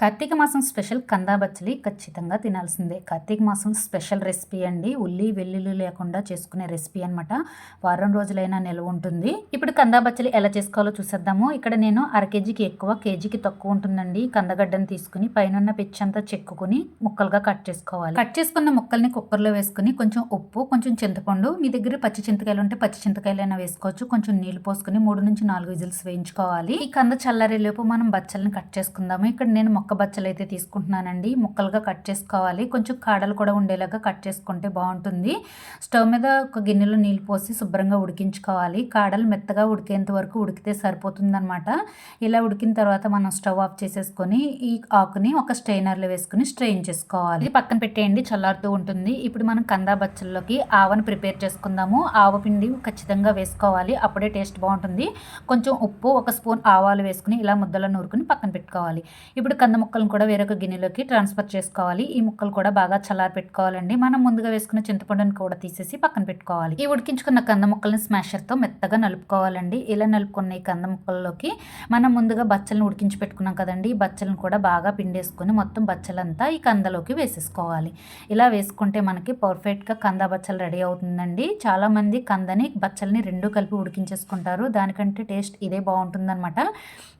కార్తీక మాసం స్పెషల్ కందా బచ్చలి ఖచ్చితంగా తినాల్సిందే. కార్తీక మాసం స్పెషల్ రెసిపీ అండి. ఉల్లి వెల్లుల్లి లేకుండా చేసుకునే రెసిపీ అనమాట వారం రోజులైనా నిల్వ ఉంటుంది. ఇప్పుడు కందా బచ్చలి ఎలా చేసుకోవాలో చూసేద్దాము. ఇక్కడ నేను అర కేజీకి ఎక్కువ కేజీకి తక్కువ ఉంటుందండి. కందగడ్డను తీసుకుని పైన పిచ్చంతా చెక్కుని ముక్కలుగా కట్ చేసుకోవాలి. కట్ చేసుకున్న ముక్కల్ని కుక్కర్లో వేసుకుని కొంచెం ఉప్పు కొంచెం చింతపండు మీ దగ్గర పచ్చి చింతకాయలు ఉంటే పచ్చి చింతకాయలైనా వేసుకోవచ్చు. కొంచెం నీళ్ళు పోసుకుని మూడు నుంచి నాలుగు విజిల్స్ వేయించుకోవాలి. ఈ కంద చల్లారేలోపు మనం బచ్చల్ని కట్ చేసుకుందాము. ఇక్కడ నేను మొక్క బచ్చలు అయితే తీసుకుంటున్నానండి. ముక్కలుగా కట్ చేసుకోవాలి. కొంచెం కాడలు కూడా ఉండేలాగా కట్ చేసుకుంటే బాగుంటుంది. స్టవ్ మీద ఒక గిన్నెలో నీళ్ళు పోసి శుభ్రంగా ఉడికించుకోవాలి. కాడలు మెత్తగా ఉడికేంత వరకు ఉడికితే సరిపోతుందనమాట ఇలా ఉడికిన తర్వాత మనం స్టవ్ ఆఫ్ చేసేసుకొని ఈ ఆకుని ఒక స్ట్రైనర్లో వేసుకుని స్ట్రెయిన్ చేసుకోవాలి. పక్కన పెట్టేయండి. చల్లారుతూ ఉంటుంది. ఇప్పుడు మనం కందా బచ్చల్లోకి ఆవను ప్రిపేర్ చేసుకుందాము. ఆవ పిండి ఖచ్చితంగా వేసుకోవాలి. అప్పుడే టేస్ట్ బాగుంటుంది. కొంచెం ఉప్పు ఒక స్పూన్ ఆవాలు వేసుకుని ఇలా ముద్దలో నూరుకుని పక్కన పెట్టుకోవాలి. ఇప్పుడు కంద ముక్కలను కూడా వేరొక గిన్నెలోకి ట్రాన్స్ఫర్ చేసుకోవాలి. ఈ ముక్కలు కూడా బాగా చల్లారి పెట్టుకోవాలండి. మనం ముందుగా వేసుకున్న చింతపండుని కూడా తీసేసి పక్కన పెట్టుకోవాలి. ఈ ఉడికించుకున్న కంద ముక్కలను స్మాషర్తో మెత్తగా నలుపుకోవాలండి. ఇలా నలుపుకున్న ఈ కంద ముక్కల్లోకి మనం ముందుగా బచ్చలను ఉడికించి పెట్టుకున్నాం కదండి. ఈ బచ్చలను కూడా బాగా పిండేసుకుని మొత్తం బచ్చలంతా ఈ కందలోకి వేసేసుకోవాలి. ఇలా వేసుకుంటే మనకి పర్ఫెక్ట్గా కంద బచ్చలు రెడీ అవుతుందండి. చాలామంది కందని బచ్చల్ని రెండు కలిపి ఉడికించేసుకుంటారు. దానికంటే టేస్ట్ ఇదే బాగుంటుందన్నమాట.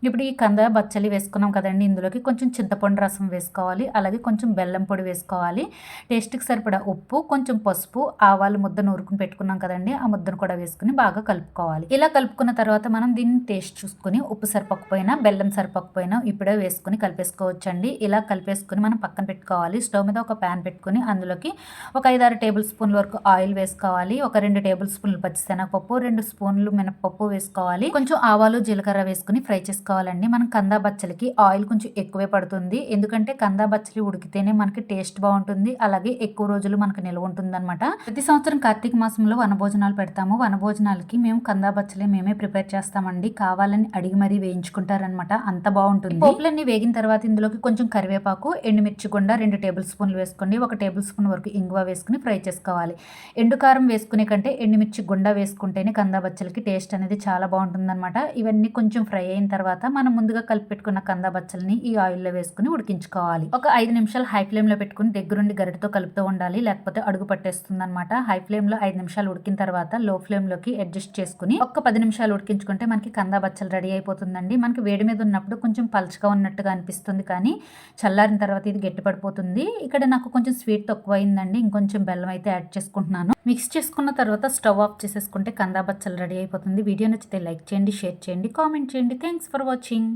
ఇప్పుడు ఈ కంద బచ్చలి వేసుకున్నాం కదండి. ఇందులోకి కొంచెం కొంచెం చింతపండు రసం వేసుకోవాలి అలాగే కొంచెం బెల్లం పొడి వేసుకోవాలి. టేస్ట్కి సరిపడా ఉప్పు కొంచెం పసుపు ఆవాలు ముద్ద నూరుకుని పెట్టుకున్నాం కదండి ఆ ముద్దను కూడా వేసుకుని బాగా కలుపుకోవాలి. ఇలా కలుపుకున్న తర్వాత మనం దీన్ని టేస్ట్ చూసుకుని ఉప్పు సరిపోకపోయినా బెల్లం సరిపోకపోయినా ఇప్పుడే వేసుకుని కలిపేసుకోవచ్చండి. ఇలా కలిపేసుకుని మనం పక్కన పెట్టుకోవాలి. స్టవ్ మీద ఒక ప్యాన్ పెట్టుకుని అందులోకి ఒక ఐదారు టేబుల్ స్పూన్ల వరకు ఆయిల్ వేసుకోవాలి. ఒక రెండు టేబుల్ స్పూన్లు పచ్చిశనగపప్పు రెండు స్పూన్లు మినపప్పు వేసుకోవాలి. కొంచెం ఆవాలు జీలకర్ర వేసుకుని ఫ్రై చేసుకోవాలండి. మనం కందా బచ్చలకి ఆయిల్ కొంచెం ఎక్కువే పడుతుంది. ఎందుకంటే కందా బచ్చలి ఉడికితేనే మనకి టేస్ట్ బాగుంటుంది. అలాగే ఎక్కువ రోజులు మనకు నిల్వ ఉంటుంది అనమాట ప్రతి సంవత్సరం కార్తీక మాసంలో వనభోజనాలు పెడతాము. వనభోజనాలకి మేము కందా బచ్చలి మేమే ప్రిపేర్ చేస్తామండి. కావాలని అడిగి మరీ వేయించుకుంటారనమాట అంత బాగుంటుంది. పోపులన్నీ వేగిన తర్వాత ఇందులోకి కొంచెం కరివేపాకు ఎండుమిర్చి గుండా రెండు టేబుల్ స్పూన్లు వేసుకోండి. ఒక టేబుల్ స్పూన్ వరకు ఇంగువ వేసుకుని ఫ్రై చేసుకోవాలి. ఎండు కారం వేసుకునే కంటే ఎండుమిర్చి గుండా వేసుకుంటేనే కందా బచ్చలకి టేస్ట్ అనేది చాలా బాగుంటుంది అనమాట ఇవన్నీ కొంచెం ఫ్రై అయిన తర్వాత మనం ముందుగా కలిపి పెట్టుకున్న కందా బచ్చల్ని ఈ ఆయిల్ ఆయిల్లో వేసుకుని ఉడికించుకోవాలి. ఒక ఐదు నిమిషాలు హై ఫ్లేమ్లో పెట్టుకుని దగ్గరుండి గరిటతో కలుపుతూ ఉండాలి. లేకపోతే అడుగు పట్టేస్తుంది అనమాట హై ఫ్లేమ్లో ఐదు నిమిషాలు ఉడికిన తర్వాత లో ఫ్లేమ్లోకి అడ్జస్ట్ చేసుకుని ఒక పది నిమిషాలు ఉడికించుకుంటే మనకి కందా బచ్చలు రెడీ అయిపోతుందండి. మనకి వేడి మీద ఉన్నప్పుడు కొంచెం పలుచగా ఉన్నట్టుగా అనిపిస్తుంది కానీ చల్లారిన తర్వాత ఇది గట్టిపడిపోతుంది. ఇక్కడ నాకు కొంచెం స్వీట్ తక్కువ అయిందండి ఇంకొంచెం బెల్లం అయితే యాడ్ చేసుకుంటున్నాను. మిక్స్ చేసుకున్న తర్వాత స్టవ్ ఆఫ్ చేసేసుకుంటే కందా బచ్చలు రెడీ అయిపోతుంది. వీడియో నచ్చితే లైక్ చేయండి షేర్ చేయండి కామెంట్ చేయండి. Thanks for watching.